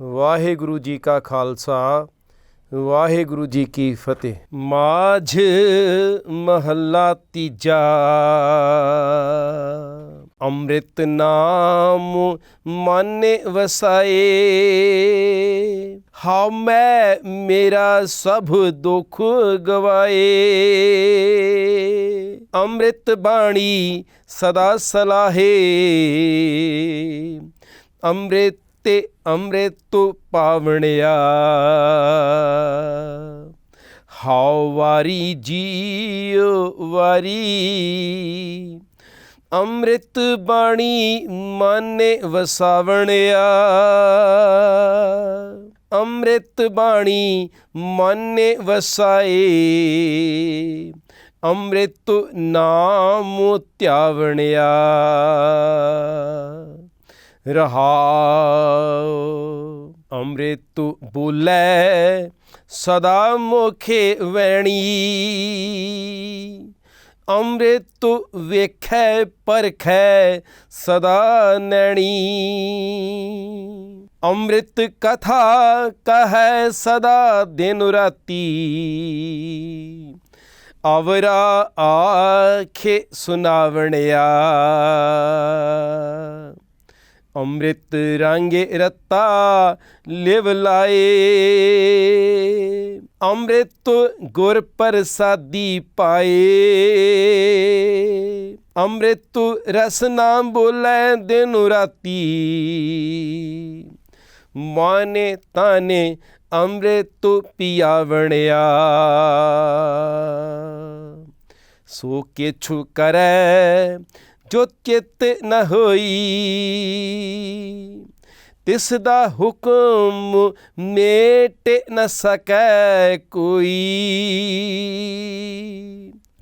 ਵਾਹਿਗੁਰੂ ਜੀ ਕਾ ਖਾਲਸਾ, ਵਾਹਿਗੁਰੂ ਜੀ ਕੀ ਫਤਿਹ। ਮਾਝ ਮਹੱਲਾ ਤੀਜਾ। ਅੰਮ੍ਰਿਤ ਨਾਮ ਮਨ ਵਸਾਏ। ਹਉ ਮੈਂ ਮੇਰਾ ਸਭ ਦੁੱਖ ਗਵਾਏ। ਅੰਮ੍ਰਿਤ ਬਾਣੀ ਸਦਾ ਸਲਾਹੇ। ਅੰਮ੍ਰਿਤ ਤੇ ਅੰਮ੍ਰਿਤ ਪਾਵਣਿਆ। ਹਾਉ ਵਾਰੀ ਜੀਉ ਵਾਰੀ, ਅੰਮ੍ਰਿਤ ਬਾਣੀ ਮਾਨੇ ਵਸਾਵਣਿਆ। ਅੰਮ੍ਰਿਤ ਬਾਣੀ ਮਾਨੇ ਵਸਾਏ, ਅੰਮ੍ਰਿਤ ਨਾਮ ਧਿਆਵਣਿਆ। ਰਹਾਉ ਅੰਮ੍ਰਿਤ ਬੋਲੇ ਸਦਾ ਮੁਖੇ ਵੈਣੀ। ਅੰਮ੍ਰਿਤ ਵੇਖੈ ਪਰਖੈ ਸਦਾ ਨੈਣੀ। ਅੰਮ੍ਰਿਤ ਕਥਾ ਕਹੈ ਸਦਾ ਦਿਨ ਰਾਤੀ। ਅਵਰਾ ਆਖੇ ਸੁਨਾਵਣਿਆ। ਅੰਮ੍ਰਿਤ ਰੰਗੇ ਰਤਾ ਲਿਵ ਲਾਏ। ਅੰਮ੍ਰਿਤ ਗੁਰ ਪ੍ਰਸਾਦੀ ਪਾਏ। ਅੰਮ੍ਰਿਤ ਰਸ ਨਾਮ ਬੋਲੇ ਦਿਨ ਰਾਤੀ। ਮਾਨੇ ਤਾਨੇ ਅੰਮ੍ਰਿਤ ਪਿਆਵਣਿਆ। ਸੋ ਕਿਛੁ ਕਰੈ ਜੋ ਚਿਤ ਨ ਹੋਈ। ਤਿਸ ਦਾ ਹੁਕਮ ਮੇਟ ਨ ਸਕੈ ਕੋਈ।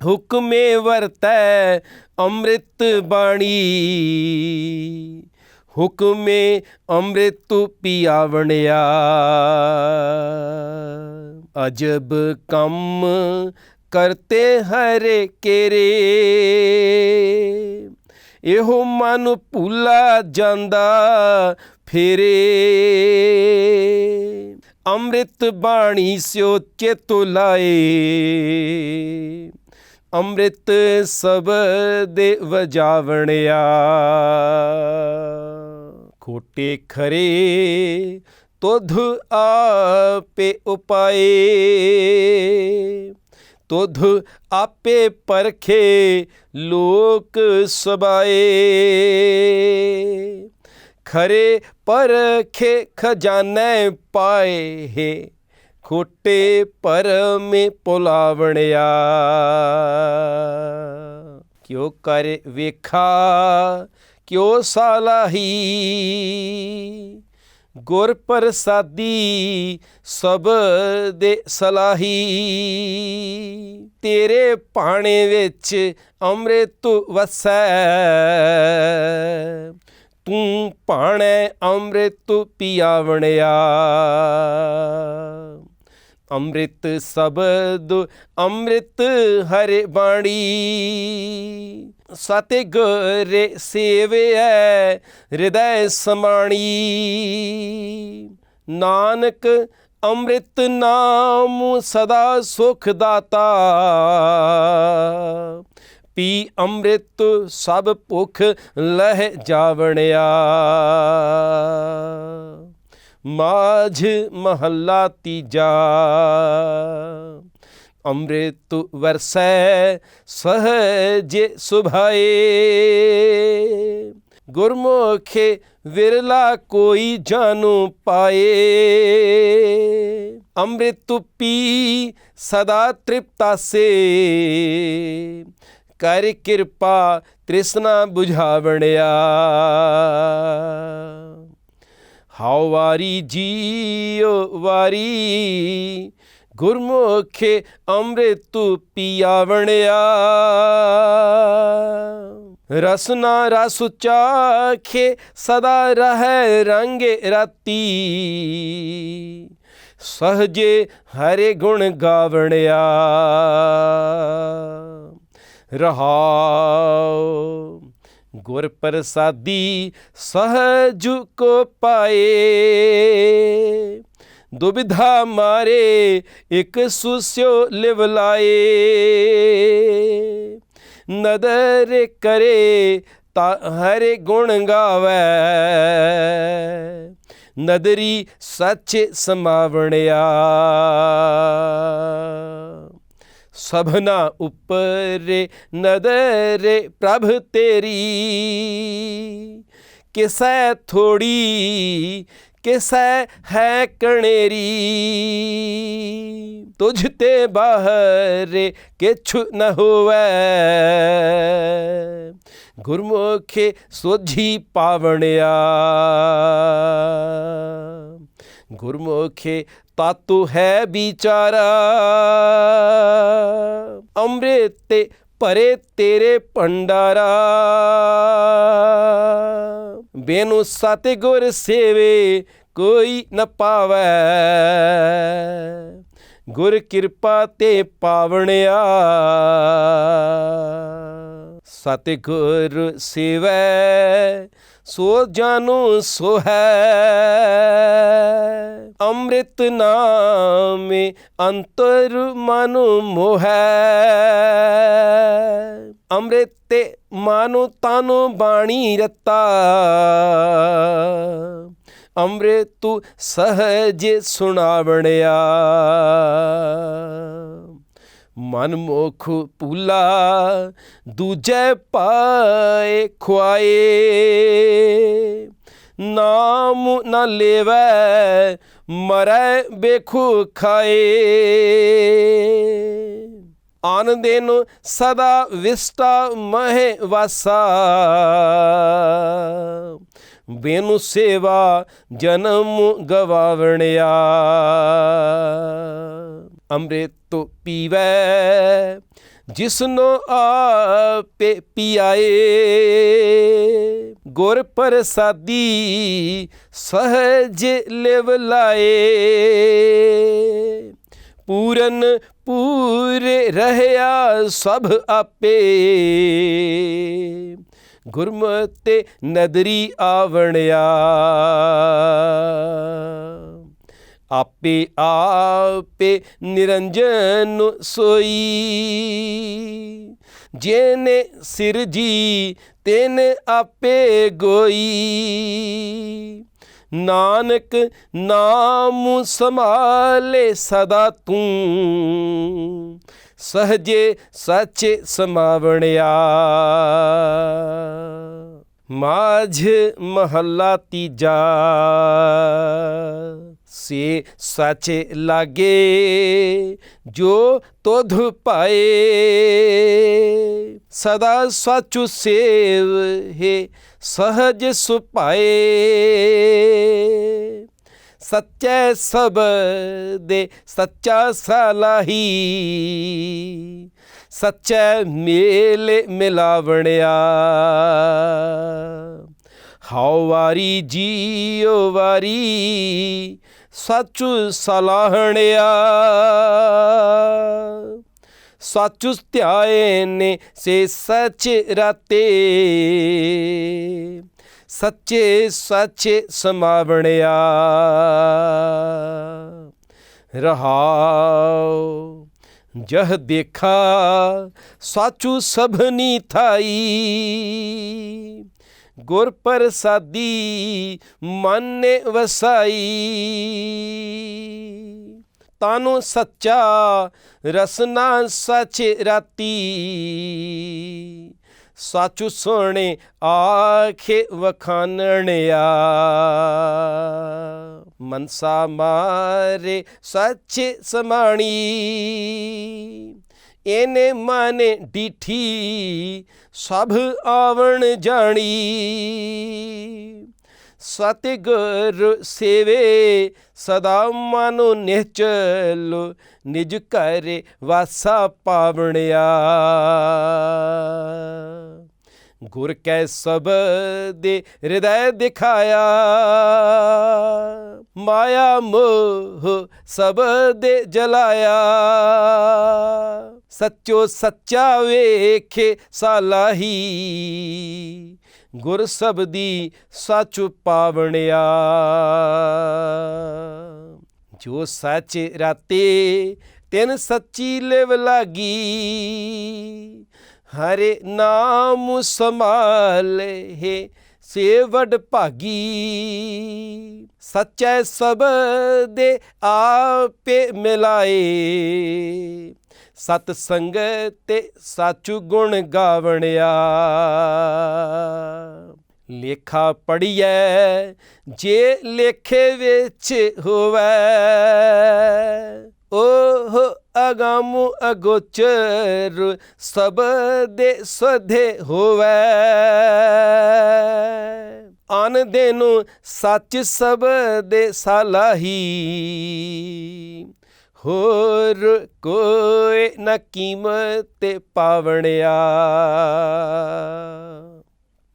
ਹੁਕਮੇ ਵਰਤੈ ਅੰਮ੍ਰਿਤ ਬਾਣੀ। ਹੁਕਮੇ ਅੰਮ੍ਰਿਤ ਪਿਆਵਣਿਆ। ਅਜਬ ਕੰਮ ਕਰਤੇ ਹਰ ਕੇਰੇ। ਇਹੋ ਮਨ ਭੁੱਲਾ ਜਾਂਦਾ ਫੇਰੇ। ਅੰਮ੍ਰਿਤ ਬਾਣੀ ਸਿਓ ਚਿਤ ਲਾਏ। ਅੰਮ੍ਰਿਤ ਸਬਦ ਵਜਾਵਣਿਆ। ਖੋਟੇ ਖਰੇ ਤੁਧ ਆਪੇ ਉਪਾਏ। ਤੁਧ ਆਪੇ ਪਰਖੇ ਲੋਕ ਸਬਾਏ। ਖਰੇ ਪਰਖੇ ਖਜ਼ਾਨੇ ਪਾਏ ਹੈ, ਖੋਟੇ ਪਰਮੇ ਪੁਲਾਵਣਿਆ। ਕਿਉ ਕਰ ਵੇਖਾ, ਕਿਉ ਸਾਲਾਹੀ। ਗੁਰ ਪ੍ਰਸਾਦੀ ਸਭ ਦੇ ਸਲਾਹੀ। ਤੇਰੇ ਭਾਣੇ ਵਿੱਚ ਅੰਮ੍ਰਿਤ ਵਸੈ। ਤੂੰ ਭਾਣੇ ਅੰਮ੍ਰਿਤ ਪਿਆਵਣਿਆ। ਅੰਮ੍ਰਿਤ ਸ਼ਬਦ ਅੰਮ੍ਰਿਤ ਹਰੇ ਬਾਣੀ। ਸਤੇ ਗੁਰੇ ਸੇਵਿਐ ਹਿਰਦੈ ਸਮਾਣੀ। ਨਾਨਕ ਅੰਮ੍ਰਿਤ ਨਾਮ ਸਦਾ ਸੁਖ ਦਾਤਾ। ਪੀ ਅੰਮ੍ਰਿਤ ਸਭ ਭੁਖ ਲਹਿ ਜਾਵਣਿਆ। ਮਾਝ ਮਹੱਲਾ ਤੀਜਾ। ਅੰਮ੍ਰਿਤ ਵਰਸੈ, ਸਹਜੇ ਸੁਭਾਏ। ਗੁਰਮੁਖੇ ਵਿਰਲਾ ਕੋਈ ਜਾਣੂ ਪਾਏ। ਅੰਮ੍ਰਿਤ ਪੀ ਸਦਾ ਤ੍ਰਿਪਤਾ ਸੇ। ਕਰ ਕਿਰਪਾ ਤ੍ਰਿਸ਼ਨਾ 부ਝਾਵਣਿਆ ਹਾਉ ਵਾਰੀ ਜੀਉ ਵਾਰੀ ਗੁਰਮੁਖੇ ਅੰਮ੍ਰਿਤ ਪਿਆਵਣਿਆ। ਰਸਨਾ ਰਸ ਚਾਖੇ, ਸਦਾ ਰਹਿ ਰੰਗੇ ਰਾਤੀ। ਸਹਜੇ ਹਰੇ ਗੁਣ ਗਾਵਣਿਆ। ਰਹਾਉ ਗੁਰ ਪ੍ਰਸਾਦੀ ਸਹਜ ਕੋ ਪਾਏ। ਦੁਬਿਧਾ ਮਾਰੇ, ਇੱਕ ਸੁਸਿਓ ਲਿਵ ਲਾਏ। ਨਦਰ ਕਰੇ ਤਾ ਹਰੇ ਗੁਣ ਗਾਵੇ। ਨਦਰੀ ਸੱਚ ਸਮਾਵਣਿਆ। ਸਭਨਾ ਉੱਪਰ ਨਦਰ ਪ੍ਰਭ ਤੇਰੀ, ਕਿਸੈ ਥੋੜੀ ਕਿਸੈ ਹੈ ਕਣੇਰੀ? ਤੁਝ ਤੇ ਬਾਹਰੇ ਕਿਛੁ ਨ ਹੋਵੇ। ਗੁਰਮੁਖੇ ਸੋਝੀ ਪਾਵਣਿਆ। ਗੁਰਮੁਖੇ ਤਾਤੂ ਹੈ ਵਿਚਾਰਾ। ਅੰਮ੍ਰਿਤ ਤੇ ਭਰੇ ਤੇਰੇ ਭੰਡਾਰਾ। ਬੇਨੂ ਸਤਿਗੁਰ ਸੇਵੇ ਕੋਈ ਨ ਪਾਵੈ। ਗੁਰ ਕਿਰਪਾ ਤੇ ਪਾਵਣਿਆ। ਸਤਿਗੁਰ ਸੇਵੈ, ਸੋ ਜਾਨੂ ਸੋ ਹੈ ਅੰਮ੍ਰਿਤ ਨਾਮੇ ਅੰਤਰ ਮਨ ਮੋਹੈ। ਅੰਮ੍ਰਿਤ ਤੇ ਮਾਨੋ ਤਾਨੋ ਬਾਣੀ ਰਤਾ। ਅੰਮ੍ਰਿਤ ਤੂ ਸਹਜ ਸੁਣਾਵਣਿਆ। ਮਨ ਮੁਖ ਪੂਲਾ ਦੂਜੇ ਪਾਏ ਖੁਆਏ। ਨਾਮ ਨ ਲੇਵੈ, ਮਰੈ ਬੇਖੂ ਖਾਏ। ਆਨੰਦੇ ਨੂੰ ਸਦਾ ਵਿਸਟਾ ਮਹਿ ਵਾਸਾ। ਬੇਨੂ ਸੇਵਾ ਜਨਮ ਗਵਾਵਣਿਆ। ਅੰਮ੍ਰਿਤ ਪੀਵੈ, ਜਿਸਨੋ ਆਪੇ ਪਿਆਏ। ਗੁਰ ਪ੍ਰਸਾਦੀ ਸਹਜ ਲਿਵ ਲਾਏ। ਪੂਰਨ ਪੂਰੇ ਰਹਿਆ ਸਭ ਆਪੇ। ਗੁਰਮਤਿ ਨਦਰੀ ਆਵਣਿਆ। ਆਪੇ ਆਪੇ ਨਿਰੰਜਨ ਸੋਈ। ਜੇਨੇ ਸਿਰਜੀ ਤੈਨ ਆਪੇ ਗੋਈ। ਨਾਨਕ ਨਾਮ ਸੰਭਾਲੇ ਸਦਾ ਤੂੰ। ਸਹਜੇ ਸੱਚੇ ਸਮਾਵਣਿਆ। ਮਾਝ ਮਹੱਲਾ ਤੀਜਾ। ਸੇ ਸੱਚੇ ਲਾਗੇ ਜੋ ਤੁਧ ਪਾਏ। ਸਦਾ ਸਚੁ ਸੇਵ ਹੈ, ਸਹਜ ਸੁਪਾਏ ਸੱਚੇ ਸਬਦੇ ਸੱਚਾ ਸਲਾਹੀ। ਸੱਚੇ ਮੇਲ ਮਿਲਾਵਣਿਆ। ਹਾਉ ਵਾਰੀ ਜੀਉ ਵਾਰੀ ਸੱਚੁ ਸਲਾਹਣਿਆ। ਸੱਚੁ ਧਿਆਏ ਨੇ ਸੇ ਸੱਚ ਰਤੇ। ਸੱਚੇ ਸੱਚ ਸਮਾਵਣਿਆ। ਰਹਾਉ, ਜਹ ਦੇਖਾ, ਸਾਚੂ ਸਭਨੀ ਥਾਈ। ਗੁਰ ਪ੍ਰਸਾਦੀ ਮਨ ਵਸਾਈ। ਤਾਨੂੰ ਸੱਚਾ ਰਸਨਾ ਸਚ ਰਾਤੀ। ਸਾਚੂ ਸੋਹਣੇ ਆਖੇ ਵਖਾਨਣਿਆ। ਮਨਸਾ ਮਾਰੇ ਸੱਚ ਸਮਾਣੀ। ਇਹਨੇ ਮਾਨੇ ਡੀਠੀ, ਸਭ ਆਵਣ ਜਾਣੀ। ਸਤਿਗੁਰ ਸੇਵੇ, ਸਦਾ ਮਨੁ ਨਿਹਚਲ, ਨਿਜ ਘਰ ਵਾਸਾ ਪਾਵਣਿਆ। ਗੁਰ ਕੈ ਸਬਦੇ ਹਿਰਦੈ ਦਿਖਾਇਆ। ਮਾਇਆ ਮੋਹ ਸਬਦੇ ਜਲਾਇਆ। ਸੱਚੋ ਸੱਚਾ ਵੇਖੇ ਸਾਲਾਹੀ। ਗੁਰ ਸਬਦੀ ਸੱਚ ਪਾਵਣਿਆ। ਜੋ ਸੱਚ ਰਾਤੇ ਤਿਨ ਸੱਚੀ ਲਿਵ ਲਾਗੀ। ਹਰੇ ਨਾਮ ਸੰਭਾਲੇ ਹੈ ਸੇਵਡ ਭਾਗੀ। ਸੱਚੈ ਸਬਦੇ ਆਪੇ ਮਿਲਾਏ। ਸਤ ਸੰਗਤ ਤੇ ਸਾਚੂ ਗੁਣ ਗਾਵਣਿਆ। ਲੇਖਾ ਪੜੀਐ ਜੇ ਲੇਖੇ ਵਿੱਚ ਹੋਵੇ, ਓਹ ਅਗਮ ਅਗੋਚਰ ਸਭ ਦੇ ਸਦੇ ਹੋਵੇ। ਆਨ ਦੇ ਨੂੰ ਸੱਚ ਸਭ ਦੇ ਸਲਾਹੀ। ਹੋਰ ਕੋਈ ਨਾ ਕੀਮਤ ਪਾਵਣਿਆ।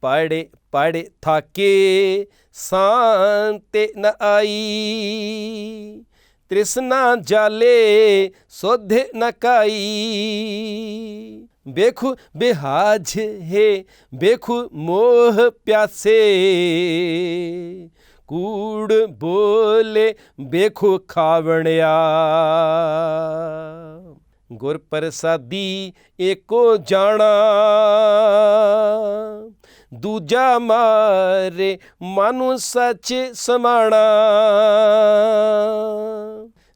ਪੜੇ ਪੜੇ ਥਾਕੇ ਸਾਂਤੇ ਨ ਆਈ। ਤ੍ਰਿਸ਼ਨਾ ਜਾਲੇ ਸੋਧੇ ਨ ਕਾਈ। ਬੇਖੂ ਬਿਹਾਜ ਹੈ ਬੇਖੂ ਮੋਹ ਪਿਆਸੇ। ਕੂੜ ਬੋਲੇ ਬੇਖੂ ਖਾਵਣਿਆ। ਗੁਰ ਪ੍ਰਸਾਦੀ ਏਕੋ ਜਾਣਾ। ਦੂਜਾ ਮਾਰੇ, ਮਨੁ ਸੱਚ ਸਮਾਣਾ।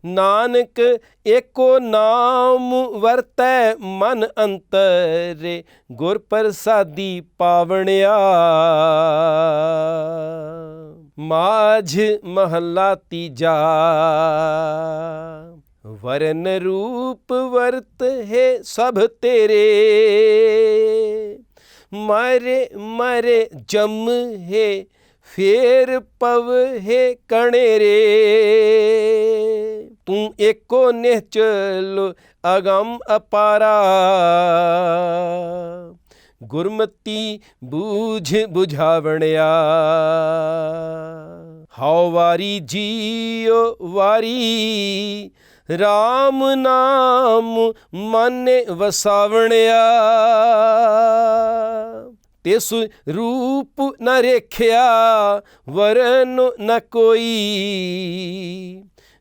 ਨਾਨਕ ਏਕੋ ਨਾਮ ਵਰਤੈ ਮਨ ਅੰਤਰੇ, ਗੁਰ ਪ੍ਰਸਾਦੀ ਪਾਵਣਿਆ। ਮਾਝ ਮਹੱਲਾ ਤੀਜਾ ਵਰਨ ਰੂਪ ਵਰਤ ਹੈ ਸਭ ਤੇਰੇ। ਮਰੇ ਮਰੇ ਜਮ ਹੈ ਫੇਰ ਪਵ ਹੈ ਕਣੇਰੇ। ਤੂੰ ਏਕੋ ਨਿਹਚਲ ਅਗੰਮ ਅਪਾਰਾ। ਗੁਰਮਤੀ ਬੂਝ 부ਝਾਵਣਿਆ ਹਉ ਵਾਰੀ ਜੀਉ ਵਾਰੀ RAM ਨਾਮ ਮਨ ਵਸਾਵਣਿਆ। ਤਿਸ ਰੂਪ ਨ ਰੇਖਿਆ, ਵਰਨ ਨ ਕੋਈ।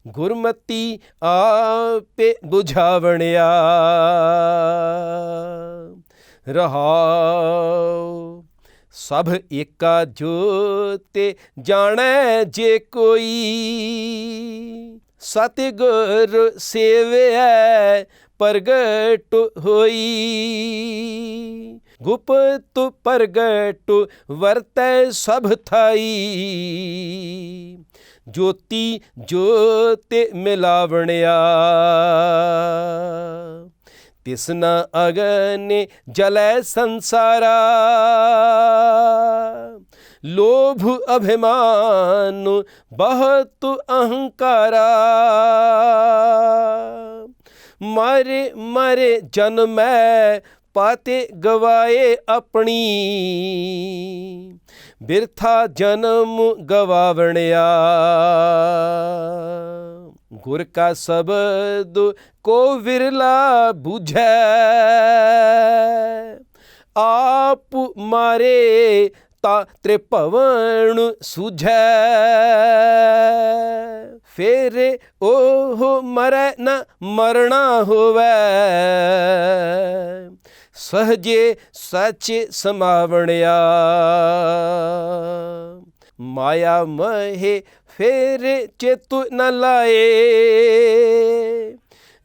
ਗੁਰਮਤੀ ਆਪੇ 부ਝਾਵਣਿਆ ਰਹਾਉ, ਸਭ ਏਕਾ ਜੋਤੇ ਜਾਣੈ ਜੇ ਕੋਈ। ਸਤਿਗੁਰ ਸੇਵਿਐ ਪ੍ਰਗਟ ਹੋਈ। ਗੁਪਤ ਪ੍ਰਗਟ ਵਰਤੈ ਸਭ ਥਾਈ। ਜੋਤੀ ਜੋਤੇ ਮਿਲਾਵਣਿਆ। ਤਿਸਨਾ ਅਗਨੇ ਜਲੈ ਸੰਸਾਰਾ। ਲੋਭ ਅਭਿਮਾਨ ਬਹੁਤ ਅਹੰਕਾਰਾ। ਮਰੇ ਮਰੇ ਜਨਮੈ ਪਾਤੇ ਗਵਾਏ ਆਪਣੀ। ਬਿਰਥਾ ਜਨਮ ਗਵਾਵਣਿਆ। ਗੁਰ ਕਾ ਸ਼ਬਦ ਕੋ ਵਿਰਲਾ 부ਝੈ ਆਪ ਮਾਰੇ ਤਾ ਤ੍ਰਿਭਵਨ ਸੁਝੈ। ਫੇਰ ਉਹ ਮਰੈ ਨ ਮਰਣਾ ਹੋਵੇ। ਸਹਜੇ ਸੱਚ ਸਮਾਵਣਿਆ। ਮਾਇਆ ਮਹੇ ਫੇਰ ਚੇਤੁ ਨ ਲਾਏ।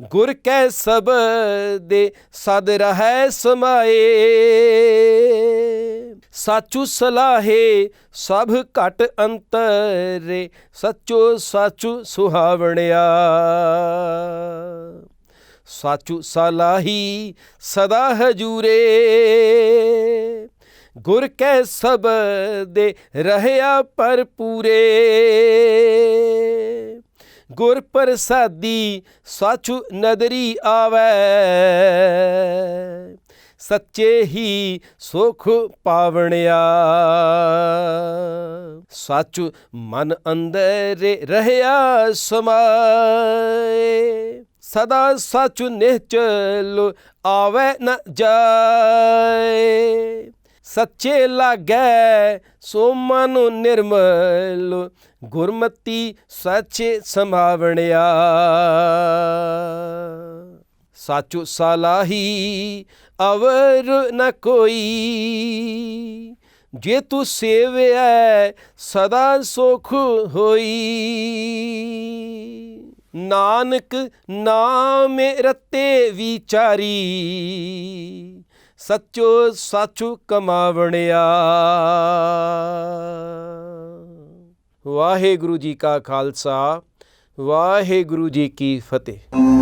ਗੁਰ ਕੈ ਸਬਦੇ ਸਦ ਰਹੈ ਸਮਾਏ। ਸਾਚੂ ਸਲਾਹੇ ਸਭ ਘਟ ਅੰਤਰੇ, ਸਚੋ ਸਾਚੂ ਸੁਹਾਵਣਿਆ। ਸਾਚੂ ਸਲਾਹੀ ਸਦਾ ਹਜੂਰੇ। ਗੁਰ ਕੈ ਸਬਦੇ ਰਹਿਆ ਪਰ ਪੂਰੇ ਗੁਰ ਪ੍ਰਸਾਦੀ ਸਾਚੂ ਨਦਰੀ ਆਵੈ। ਸੱਚੇ ਹੀ ਸੁਖ ਪਾਵਣਿਆ। ਸਾਚੂ ਮਨ ਅੰਦਰ ਰਹਿਆ ਸਮਾਏ। ਸਦਾ ਸਾਚੂ ਨਿਹਚਲ ਆਵੇ ਨ ਜਾਏ। ਸੱਚੇ ਲਾਗੈ ਸੋ ਮਨ ਨਿਰਮਲ, ਗੁਰਮਤੀ ਸੱਚੇ ਸਮਾਵਣਿਆ ਸਾਚੂ ਸਾਲਾਹੀ ਅਵਰ ਨ ਕੋਈ, ਜੇ ਤੂੰ ਸੇਵਿਐ ਸਦਾ ਸੁਖ ਹੋਈ। ਨਾਨਕ ਨਾਮੇ ਰਤੇ ਵਿਚਾਰੀ, ਸੱਚੋ ਸਾਚੂ ਕਮਾਵਣਿਆ। ਵਾਹਿਗੁਰੂ ਜੀ ਕਾ ਖਾਲਸਾ, ਵਾਹਿਗੁਰੂ ਜੀ ਕੀ ਫਤਿਹ।